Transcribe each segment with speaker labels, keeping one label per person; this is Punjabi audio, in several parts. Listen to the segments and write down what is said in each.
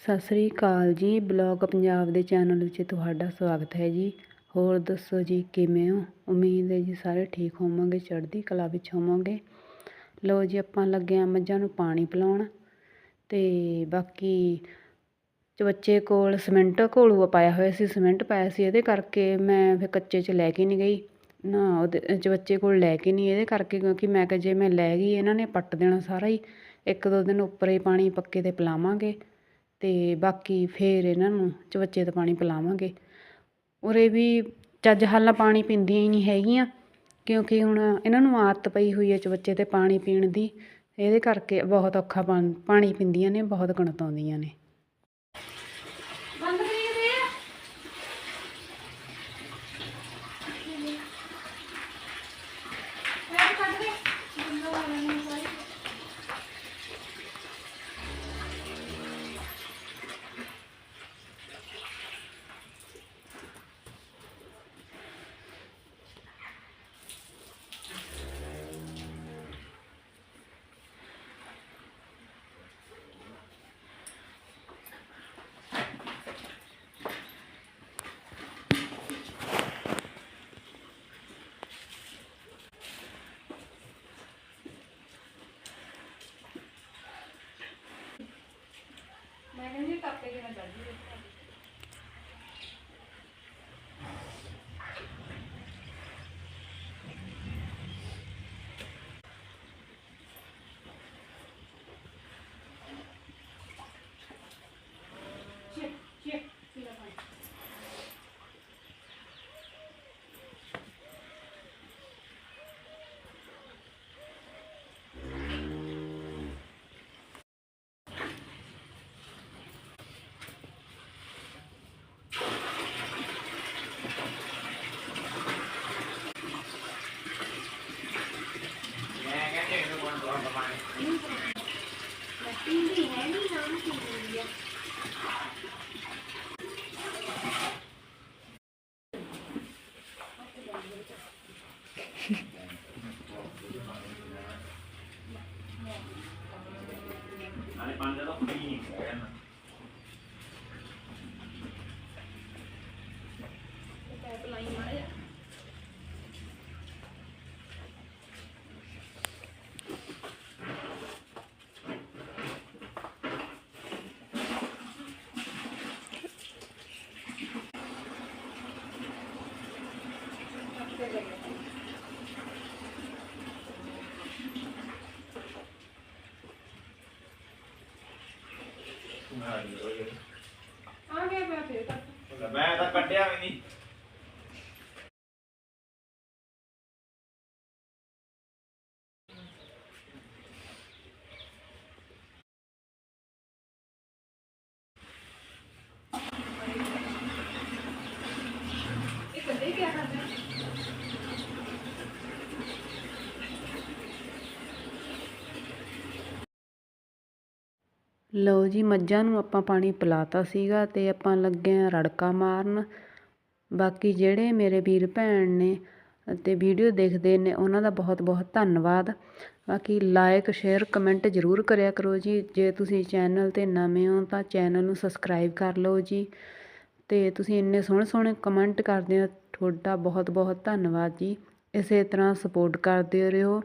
Speaker 1: ਸਤਿ ਸ੍ਰੀ ਅਕਾਲ ਜੀ। ਬਲੌਗ ਪੰਜਾਬ ਦੇ ਚੈਨਲ ਵਿੱਚ ਤੁਹਾਡਾ ਸਵਾਗਤ ਹੈ ਜੀ। ਹੋਰ ਦੱਸੋ ਜੀ, ਕਿਵੇਂ ਹੋ? ਉਮੀਦ ਹੈ ਜੀ ਸਾਰੇ ਠੀਕ ਹੋਵੋਗੇ, ਚੜ੍ਹਦੀ ਕਲਾ ਵਿੱਚ ਹੋਵੋਗੇ। ਲੋ ਜੀ, ਆਪਾਂ ਲੱਗੇ ਆ ਮੱਝਾਂ ਨੂੰ ਪਾਣੀ ਪਿਲਾਉਣ ਤੇ ਬਾਕੀ ਚਵੱਚੇ ਕੋਲ ਸਿਮੈਂਟ ਘੋਲੂਆ ਪਾਇਆ ਹੋਇਆ ਸੀ, ਸਿਮੈਂਟ ਪਾਇਆ ਸੀ। ਇਹਦੇ ਕਰਕੇ ਮੈਂ ਫਿਰ ਕੱਚੇ 'ਚ ਲੈ ਕੇ ਨਹੀਂ ਗਈ। ਨਾ ਉਹਦੇ, ਚਵੱਚੇ ਕੋਲ ਲੈ ਕੇ ਨਹੀਂ ਇਹਦੇ ਕਰਕੇ, ਕਿਉਂਕਿ ਮੈਂ ਕਿਹਾ ਜੇ ਮੈਂ ਲੈ ਗਈ, ਇਹਨਾਂ ਨੇ ਪੱਟ ਦੇਣਾ ਸਾਰਾ ਹੀ। ਇੱਕ ਦੋ ਦਿਨ ਉੱਪਰ ਹੀ ਪਾਣੀ ਪੱਕੇ 'ਤੇ ਪਿਲਾਵਾਂਗੇ। ਅਤੇ ਬਾਕੀ ਫਿਰ ਇਹਨਾਂ ਨੂੰ ਚਵੱਚੇ 'ਤੇ ਪਾਣੀ ਪਿਲਾਵਾਂਗੇ। ਉਰੇ ਵੀ ਚੱਜ ਹਾਲਾ ਪਾਣੀ ਪੀਂਦੀਆਂ ਹੀ ਨਹੀਂ ਹੈਗੀਆਂ, ਕਿਉਂਕਿ ਹੁਣ ਇਹਨਾਂ ਨੂੰ ਆਦਤ ਪਈ ਹੋਈ ਹੈ ਚਵੱਚੇ 'ਤੇ ਪਾਣੀ ਪੀਣ ਦੀ। ਇਹਦੇ ਕਰਕੇ ਬਹੁਤ ਔਖਾ ਪਾ ਪਾਣੀ ਪੀਂਦੀਆਂ ਨੇ, ਬਹੁਤ ਗਣਤਾਉਂਦੀਆਂ ਨੇ।
Speaker 2: Ini panjang tapi enak. ਦਾ ਕੁੜੀ ਨਹੀਂ ਹੈਗਾ ਮੈਂ ਤਾਂ ਕੱਢਿਆ ਵੀ ਨਹੀਂ
Speaker 1: ਲਓ ਜੀ, ਮੱਝਾਂ ਨੂੰ ਆਪਾਂ ਪਾਣੀ ਪਿਲਾਤਾ ਸੀਗਾ ਅਤੇ ਆਪਾਂ ਲੱਗੇ ਹਾਂ ਰੜਕਾ ਮਾਰਨ। ਬਾਕੀ ਜਿਹੜੇ ਮੇਰੇ ਵੀਰ ਭੈਣ ਨੇ ਅਤੇ ਵੀਡੀਓ ਦੇਖਦੇ ਨੇ, ਉਹਨਾਂ ਦਾ ਬਹੁਤ ਬਹੁਤ ਧੰਨਵਾਦ। ਬਾਕੀ ਲਾਇਕ ਸ਼ੇਅਰ ਕਮੈਂਟ ਜ਼ਰੂਰ ਕਰਿਆ ਕਰੋ ਜੀ। ਜੇ ਤੁਸੀਂ ਚੈਨਲ 'ਤੇ ਨਵੇਂ ਹੋ ਤਾਂ ਚੈਨਲ ਨੂੰ ਸਬਸਕ੍ਰਾਈਬ ਕਰ ਲਓ ਜੀ। ਅਤੇ ਤੁਸੀਂ ਇੰਨੇ ਸੋਹਣੇ ਸੋਹਣੇ ਕਮੈਂਟ ਕਰਦੇ ਹੋ, ਤੁਹਾਡਾ ਬਹੁਤ ਬਹੁਤ ਧੰਨਵਾਦ ਜੀ। ਇਸੇ ਤਰ੍ਹਾਂ ਸਪੋਰਟ ਕਰਦੇ ਰਹੋ।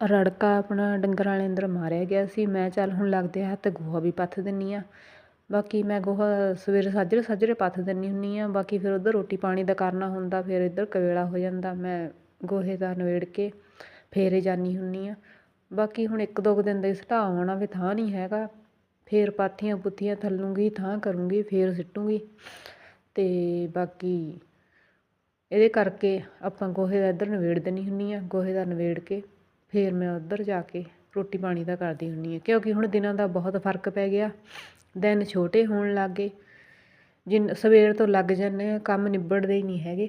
Speaker 1: ਰੜਕਾ ਆਪਣਾ ਡੰਗਰਾਂ ਵਾਲੇ ਅੰਦਰ ਮਾਰਿਆ ਗਿਆ ਸੀ। ਮੈਂ ਚੱਲ ਹੁਣ ਲੱਗਦੇ ਹੱਥ ਗੋਹਾ ਵੀ ਪੱਥ ਦਿੰਦੀ ਹਾਂ ਬਾਕੀ ਮੈਂ ਗੋਹਾ ਸਵੇਰੇ ਸਾਜਰੇ ਸਾਜਰੇ ਪੱਥ ਦਿੰਦੀ ਹੁੰਦੀ ਹਾਂ ਬਾਕੀ ਫਿਰ ਉੱਧਰ ਰੋਟੀ ਪਾਣੀ ਦਾ ਕਰਨਾ ਹੁੰਦਾ, ਫਿਰ ਇੱਧਰ ਕਵੇਲਾ ਹੋ ਜਾਂਦਾ। ਮੈਂ ਗੋਹੇ ਦਾ ਨਵੇੜ ਕੇ ਫੇਰੇ ਜਾਂਦੀ ਹੁੰਦੀ ਹਾਂ ਬਾਕੀ ਹੁਣ ਇੱਕ ਦੋ ਕੁ ਦਿਨ ਦਾ ਹੀ ਸੁਟਾ ਆਉਣਾ ਵੀ ਥਾਂ ਨਹੀਂ ਹੈਗਾ। ਫੇਰ ਪਾਥੀਆਂ ਪੁੱਥੀਆਂ ਥੱਲੂੰਗੀ, ਥਾਂ ਕਰੂੰਗੀ, ਫੇਰ ਸਿੱਟੂੰਗੀ। ਅਤੇ ਬਾਕੀ ਇਹਦੇ ਕਰਕੇ ਆਪਾਂ ਗੋਹੇ ਦਾ ਇੱਧਰ ਨਿਬੇੜ ਦਿੰਦੀ ਹੁੰਦੀ ਹਾਂ ਗੋਹੇ ਦਾ ਨਵੇੜ ਕੇ। ਫਿਰ ਮੈਂ ਉੱਧਰ ਜਾ ਕੇ ਰੋਟੀ ਪਾਣੀ ਦਾ ਕਰਦੀ ਹੁੰਦੀ ਹਾਂ ਕਿਉਂਕਿ ਹੁਣ ਦਿਨਾਂ ਦਾ ਬਹੁਤ ਫ਼ਰਕ ਪੈ ਗਿਆ। ਦਿਨ ਛੋਟੇ ਹੋਣ ਲੱਗ ਗਏ। ਜਿੰਨ ਸਵੇਰ ਤੋਂ ਲੱਗ ਜਾਂਦੇ ਆ, ਕੰਮ ਨਿਬੜਦੇ ਹੀ ਨਹੀਂ ਹੈਗੇ।